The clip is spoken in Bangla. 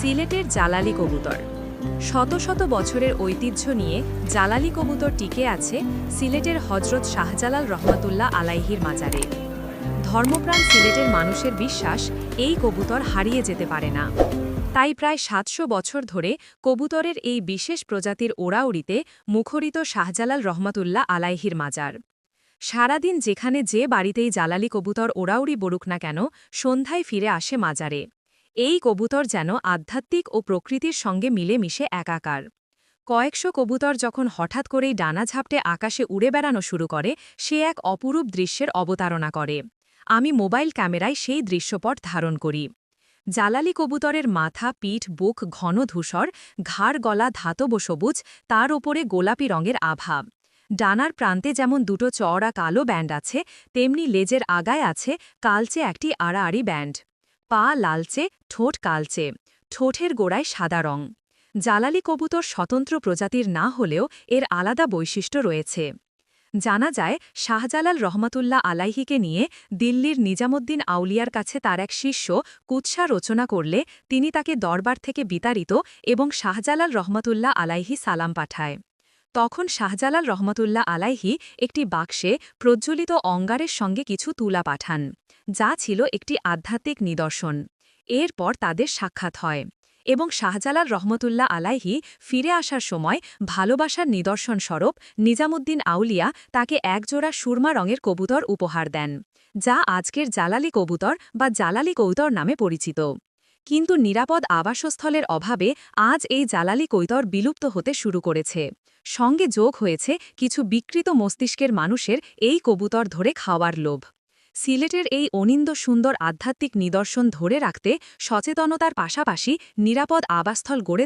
সিলেটের জালালি কবুতর। শত শত বছরের ঐতিহ্য নিয়ে জালালি কবুতর টিকে আছে সিলেটের হজরত শাহজালাল রহমাতুল্লাহ আলাইহির মাজারে। ধর্মপ্রাণ সিলেটের মানুষের বিশ্বাস এই কবুতর হারিয়ে যেতে পারে না। তাই প্রায় সাতশো বছর ধরে কবুতরের এই বিশেষ প্রজাতির ওড়াউড়িতে মুখরিত শাহজালাল রহমাতুল্লাহ আলাইহির মাজার। সারাদিন যেখানে যে বাড়িতেই জালালি কবুতর ওড়াউড়ি বড়ুক না কেন, সন্ধ্যায় ফিরে আসে মাজারে। এই কবুতর যেন আধ্যাত্মিক ও প্রকৃতির সঙ্গে মিলে মিশে একাকার। কয়েকশো কবুতর যখন হঠাৎ করেই ডানা ঝাপটে আকাশে উড়ে বেড়ানো শুরু করে, সে এক অপরূপ দৃশ্যের অবতারণা করে। আমি মোবাইল ক্যামেরায় সেই দৃশ্যপট ধারণ করি। জালালি কবুতরের মাথা, পিঠ, বুক ঘন ধূসর, ঘাড় গলা ধাতব সবুজ, তার ওপরে গোলাপি রঙের আভা। ডানার প্রান্তে যেমন দুটো চওড়া কালো ব্যান্ড আছে, তেমনি লেজের আগায় আছে কালচে একটি আড়াআড়ি ব্যান্ড। পা লালচে, ঠোঁট কালচে, ঠোঁটের গোড়ায় সাদা রং। জালালি কবুতর স্বতন্ত্র প্রজাতির না হলেও এর আলাদা বৈশিষ্ট্য রয়েছে। জানা যায়, শাহজালাল রহমতুল্লাহ আলাইহিকে নিয়ে দিল্লির নিজামুদ্দিন আউলিয়ার কাছে তার এক শিষ্য কুৎসা রচনা করলে তিনি তাকে দরবার থেকে বিতাড়িত এবং শাহজালাল রহমতুল্লাহ আলাইহি সালাম পাঠায়। তখন শাহজালাল রহমতুল্লাহ আলাইহি একটি বাক্সে প্রজ্জ্বলিত অঙ্গারের সঙ্গে কিছু তুলা পাঠান, যা ছিল একটি আধ্যাত্মিক নিদর্শন। এরপর তাদের সাক্ষাৎ হয় এবং শাহজালাল রহমতুল্লাহ আলাইহি ফিরে আসার সময় ভালোবাসার নিদর্শন স্বরূপ নিজামুদ্দিন আউলিয়া তাকে একজোড়া সুরমা রঙের কবুতর উপহার দেন, যা আজকের জালালি কবুতর বা জালালি কৌতর নামে পরিচিত। কিন্তু নিরাপদ আবাসস্থলের অভাবে আজ এই জালালি কৈতর বিলুপ্ত হতে শুরু করেছে। সঙ্গে যোগ হয়েছে কিছু বিকৃত মস্তিষ্কের মানুষের এই কবুতর ধরে খাওয়ার লোভ। সিলেটের এই অনিন্দ সুন্দর আধ্যাত্মিক নিদর্শন ধরে রাখতে সচেতনতার পাশাপাশি নিরাপদ আবাসস্থল গড়ে